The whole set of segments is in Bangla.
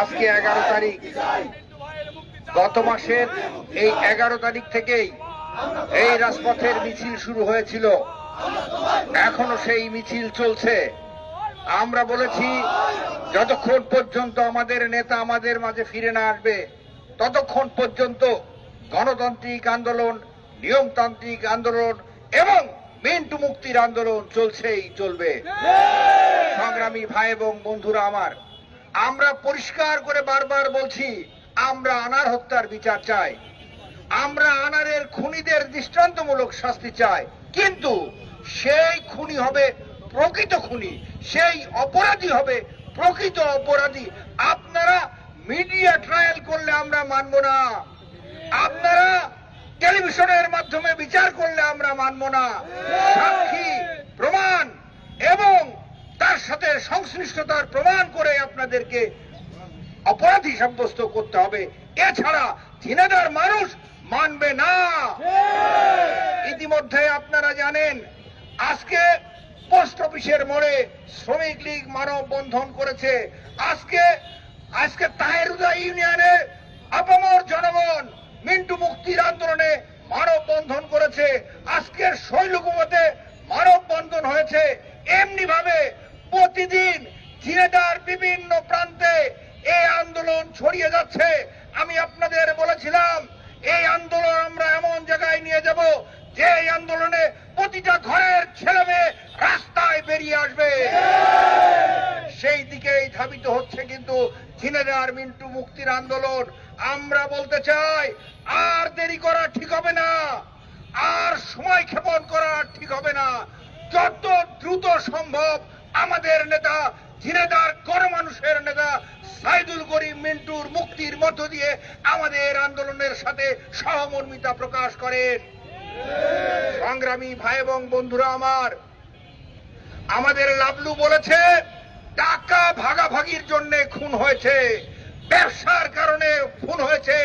আজকে এগারো তারিখ। গত মাসের এই এগারো তারিখ থেকেই এই রাজপথের মিছিল শুরু হয়েছিল। এখনও সেই মিছিল চলছে। আমরা বলেছি যতক্ষণ পর্যন্ত আমাদের নেতা আমাদের মাঝে ফিরে না আসবে ততক্ষণ পর্যন্ত গণতান্ত্রিক আন্দোলন নিয়মতান্ত্রিক আন্দোলন এবং মিন্টু মুক্তির আন্দোলন চলছেই চলবে। সংগ্রামী ভাই এবং বন্ধুরা আমার আমরা পরিষ্কার করে বারবার বলছি, আমরা আনার হত্যার বিচার চাই। আমরা আনারের খুনিদের দৃষ্টান্তমূলক শাস্তি চাই। কিন্তু সেই খুনি হবে প্রকৃত খুনি, সেই অপরাধী হবে প্রকৃত অপরাধী। আপনারা মিডিয়া ট্রায়াল করলে আমরা মানব না। আপনারা টেলিভিশনের মাধ্যমে বিচার করলে আমরা মানব না। সাক্ষী, প্রমাণ এবং সাথে সংশ্লিষ্টতার প্রমাণ করে আপনাদেরকে অপরাধী সাব্যস্ত করতে হবে। এছাড়া ঝিনাদার মানুষ মানবে না। ইতিমধ্যে আপনারা জানেন আজকে পোস্ট অফিসের মোড়ে শ্রমিক লীগ মানব বন্ধন করেছে। আজকে আজকে তাহেরুদা ইউনিয়নে আপামর জনগণ মিন্টু মুক্তির আন্দোলনে মানব বন্ধন করেছে। আজকের শৈলকুমাতে মানব বন্ধন হয়েছে এমনি ভাবে প্রতিদিন ঝিনেদার বিভিন্ন প্রান্তে এই আন্দোলন ছড়িয়ে যাচ্ছে আমি আপনাদের বলেছিলাম এই আন্দোলন আমরা এমন জায়গায় নিয়ে যাব যে এই আন্দোলনে প্রতিটা ঘরের ছেলে মেয়ে রাস্তায় বেরিয়ে আসবে। সেই দিকেই ধাবিত হচ্ছে কিন্তু ঝিনেদার মিন্টু মুক্তির আন্দোলন। আমরা বলতে চাই, আর দেরি করা ঠিক হবে না। আর সময় ক্ষেপণ করা ঠিক হবে না। যত দ্রুত সম্ভব আমাদের নেতা ঝিনেদার গণমানুষের নেতা সাইদুল করিম মিন্টুর মুক্তির মধ্য দিয়ে আমাদের আন্দোলনের সাথে সহমর্মিতা প্রকাশ করেন। সংগ্রামী ভাই এবং বন্ধুরা আমার আমাদের লাবলু বলেছে টাকা ভাগাভাগির জন্য খুন হয়েছে ব্যবসার কারণে খুন হয়েছে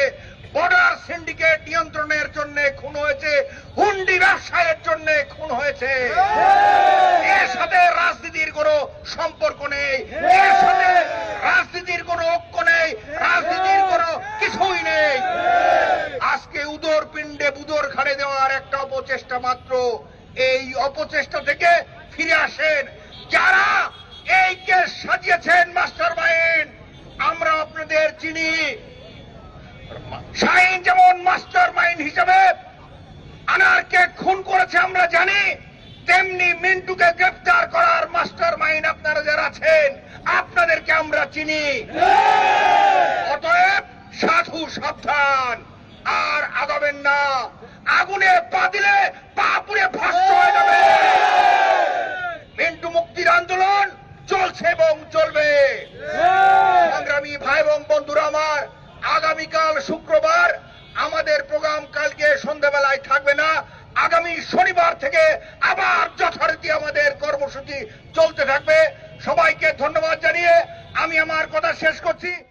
বর্ডার সিন্ডিকেট নিয়ন্ত্রণের জন্য খুন হয়েছে হুন্ডি ব্যবসায়ের জন্য খুন হয়েছে। এর সাথে রাজনীতির কোনো সম্পর্ক নেই। এর সাথে রাজনীতির কোনো ঐক্য নেই রাজনীতির কোনো কিছুই নেই আজকে উদর পিণ্ডে বুদর ঘাড়ে দেওয়ার একটা অপচেষ্টা মাত্র এই অপচেষ্টা থেকে ফিরে আসেন। যারা এই কেস সাজিয়েছেন মাস্টার মাইন্ড আমরা আপনাদের চিনি। শাহিন যেমন মাস্টার মাইন্ড হিসেবে আনারকে খুন করেছে আমরা জানি। তেমনি মিন্টুকে গ্রেফতার করার মাস্টার মাইন্ড আপনারা যারা আছেন আপনাদেরকে আমরা চিনি। অতএব সাধু সাবধান আর আগাবেন না। আগুনে পা দিলে পা পুড়ে ভস্ম হয়ে যাবে। মিন্টু মুক্তির আন্দোলন চলছে এবং চলবে। সংগ্রামী ভাই এবং বন্ধুরা আমার, আগামীকাল শুক্রবার আমাদের প্রোগ্রাম কালকে সন্ধ্যাবেলায় থাকবে না। আগামী শনিবার থেকে আবার যথারীতি আমাদের কর্মসূচি চলতে থাকবে। সবাইকে ধন্যবাদ জানিয়ে আমি আমার কথা শেষ করছি।